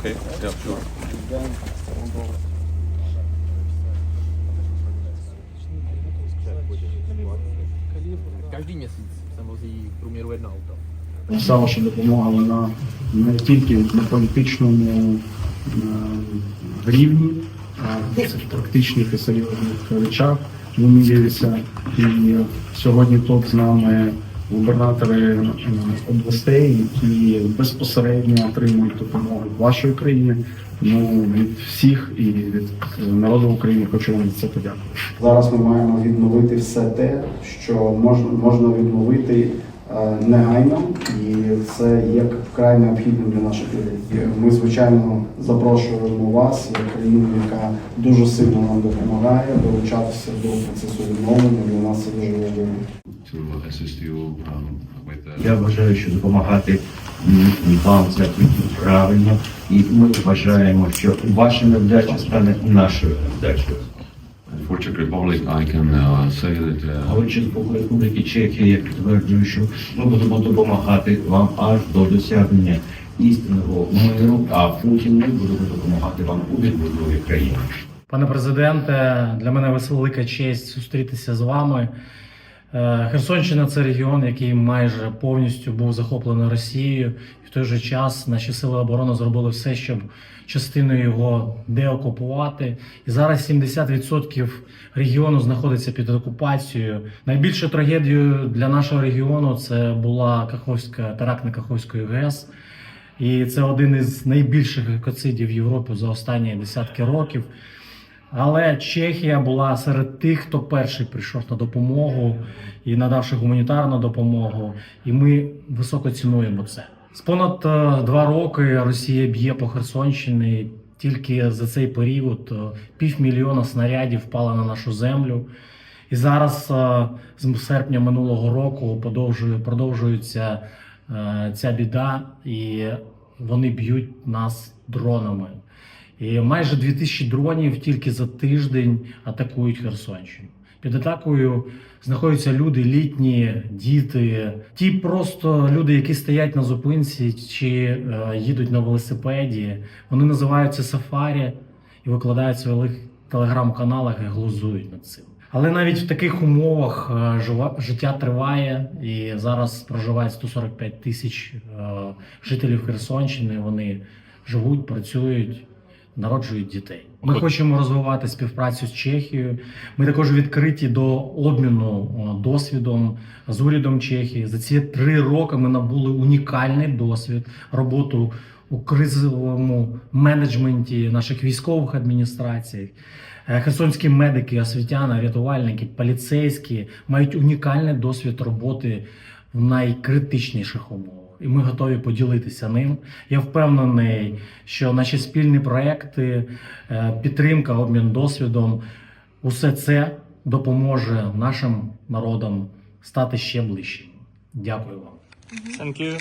Okay, yeah, sure. Se vozí v průměru jedno ваша допомога вона не тільки на політичному е, рівні, а в практичних і серйозних речах вимірюється. І сьогодні тут з нами губернатори областей, які безпосередньо отримують допомогу вашої країни. Ну від всіх і від народу України хочу вам це подякувати. Зараз ми маємо відновити все те, що можна можна відновити е, негайно, і це є вкрай необхідним для наших людей. Ми, звичайно, запрошуємо вас, як країну, яка дуже сильно нам допомагає, долучатися до процесу відновлення. Для нас це дуже важливо. Я вважаю, що допомагати вам це правильно, і ми вважаємо, що ваша невдача стане нашою невдачею. for Czech Republic. I can uh, say that uh, Говорячи з боку Республіки Чехія, я підтверджую, що ми будемо допомагати вам аж до досягнення істинного миру, а потім ми будемо допомагати вам у відбудові країни. Пане президенте, для мене велика честь зустрітися з вами. Е, Херсонщина це регіон, який майже повністю був захоплений Росією. І в той же час наші сили оборони зробили все, щоб частину його деокупувати. І зараз 70% регіону знаходиться під окупацією. Найбільшою трагедією для нашого регіону це була Каховська теракт Каховської ГЕС. І це один із найбільших екоцидів Європи за останні десятки років. Але Чехія була серед тих, хто перший прийшов на допомогу і надавши гуманітарну допомогу. І ми високо цінуємо це. З понад е, два роки Росія б'є по Херсонщині. Тільки за цей період е, півмільйона снарядів впало на нашу землю. І зараз е, з серпня минулого року продовжує, продовжується ця біда, і вони б'ють нас дронами. І майже 2000 дронів тільки за тиждень атакують Херсонщину. Під атакою знаходяться люди літні, діти, ті просто люди, які стоять на зупинці чи е, їдуть на велосипеді. Вони називаються сафарі і викладають в своїх телеграм-каналах і глузують над цим. Але навіть в таких умовах е, життя триває, і зараз проживає 145 тисяч е, жителів Херсонщини. Вони живуть, працюють, народжують дітей. Ми хочемо розвивати співпрацю з Чехією. Ми також відкриті до обміну досвідом з урядом Чехії. За ці три роки ми набули унікальний досвід роботу у кризовому менеджменті наших військових адміністрацій. Е, Херсонські медики, освітяни, рятувальники, поліцейські мають унікальний досвід роботи в найкритичніших умовах. І ми готові поділитися ним. Я впевнений, що наші спільні проекти, е, підтримка, обмін досвідом, усе це допоможе нашим народам стати ще ближчими. Дякую вам. Thank you.